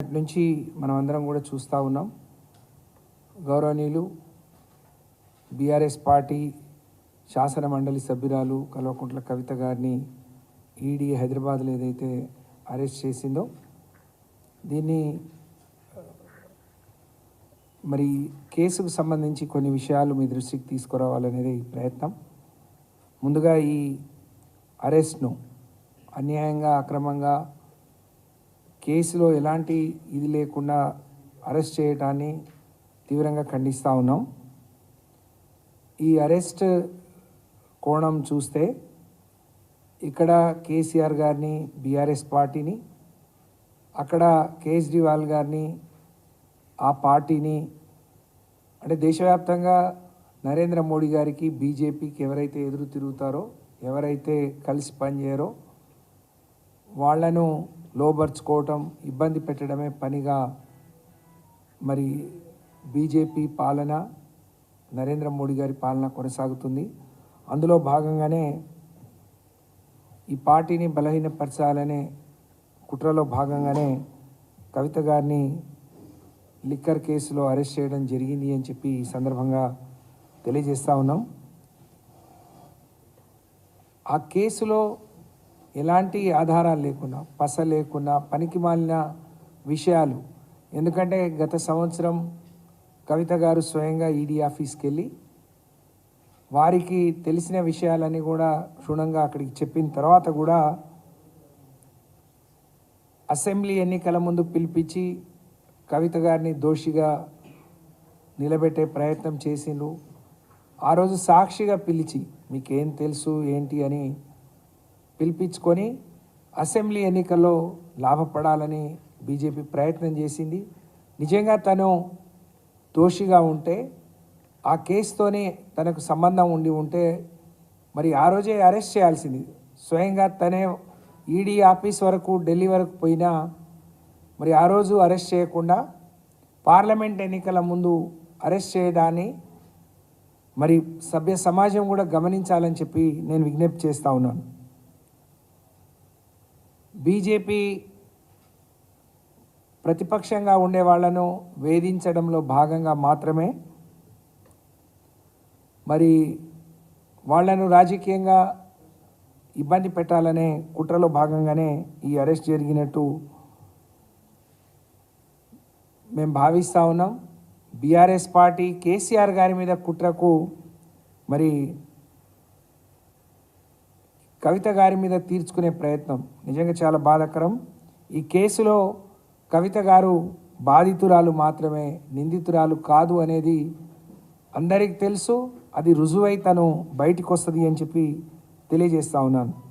నుంచి మనం అందరం కూడా చూస్తూ ఉన్నాం. గౌరవనీయులు బీఆర్ఎస్ పార్టీ శాసన మండలి సభ్యురాలు కల్వకుంట్ల కవిత గారిని ఈడీ హైదరాబాద్లో ఏదైతే అరెస్ట్ చేసిందో దీన్ని మరి కేసుకు సంబంధించి కొన్ని విషయాలు మీ దృష్టికి తీసుకురావాలనేది ప్రయత్నం. ముందుగా ఈ అరెస్ట్ను అన్యాయంగా అక్రమంగా కేసులో ఎలాంటి ఇది లేకుండా అరెస్ట్ చేయటాన్ని తీవ్రంగా ఖండిస్తూ ఉన్నాం. ఈ అరెస్ట్ కోణం చూస్తే ఇక్కడ కేసీఆర్ గారిని బీఆర్ఎస్ పార్టీని అక్కడ కేజ్రీవాల్ గారిని ఆ పార్టీని అంటే దేశవ్యాప్తంగా నరేంద్ర మోడీ గారికి బీజేపీకి ఎవరైతే ఎదురు తిరుగుతారో ఎవరైతే కలిసి పనిచేయరో వాళ్ళను లోబర్చుకోవటం ఇబ్బంది పెట్టడమే పనిగా మరి బీజేపీ పాలన నరేంద్ర మోడీ గారి పాలన కొనసాగుతుంది. అందులో భాగంగానే ఈ పార్టీని బలహీనపరచాలనే కుట్రలో భాగంగానే కవిత గారిని లిక్కర్ కేసులో అరెస్ట్ చేయడం జరిగింది అని చెప్పి ఈ సందర్భంగా తెలియజేస్తా ఉన్నాం. ఆ కేసులో ఎలాంటి ఆధారాలు లేకుండా పస లేకుండా పనికి మాలిన విషయాలు. ఎందుకంటే గత సంవత్సరం కవిత గారు స్వయంగా ఈడీ ఆఫీస్కి వెళ్ళి వారికి తెలిసిన విషయాలన్నీ కూడా క్షుణ్ణంగా అక్కడికి చెప్పిన తర్వాత కూడా అసెంబ్లీ ఎన్నికల ముందు పిలిపించి కవిత గారిని దోషిగా నిలబెట్టే ప్రయత్నం చేసిండ్రు. ఆ రోజు సాక్షిగా పిలిచి మీకేం తెలుసు ఏంటి అని పిలిపించుకొని అసెంబ్లీ ఎన్నికల్లో లాభపడాలని బీజేపీ ప్రయత్నం చేసింది. నిజంగా తను దోషిగా ఉంటే ఆ కేసుతోనే తనకు సంబంధం ఉండి ఉంటే మరి ఆ రోజే అరెస్ట్ చేయాల్సింది. స్వయంగా తనే ఈడీ ఆఫీస్ వరకు ఢిల్లీ వరకు పోయినా మరి ఆ రోజు అరెస్ట్ చేయకుండా పార్లమెంట్ ఎన్నికల ముందు అరెస్ట్ చేయడాన్ని మరి సభ్య సమాజం కూడా గమనించాలని చెప్పి నేను విజ్ఞప్తి చేస్తూ ఉన్నాను. బీజేపీ ప్రతిపక్షంగా ఉండే వాళ్ళను వేధించడంలో భాగంగా మాత్రమే మరి వాళ్ళను రాజకీయంగా ఇబ్బంది పెట్టాలనే కుట్రలో భాగంగానే ఈ అరెస్ట్ జరిగినట్టు మేము భావిస్తూ ఉన్నాం. బీఆర్ఎస్ పార్టీ కేసీఆర్ గారి మీద కుట్రకు మరి కవిత గారి మీద తీర్చుకునే ప్రయత్నం నిజంగా చాలా బాధాకరం. ఈ కేసులో కవిత గారు బాధితురాలు మాత్రమే నిందితురాలు కాదు అనేది అందరికీ తెలుసు. అది రుజువై తను బయటికి వస్తుంది అని చెప్పి తెలియజేస్తా ఉన్నాను.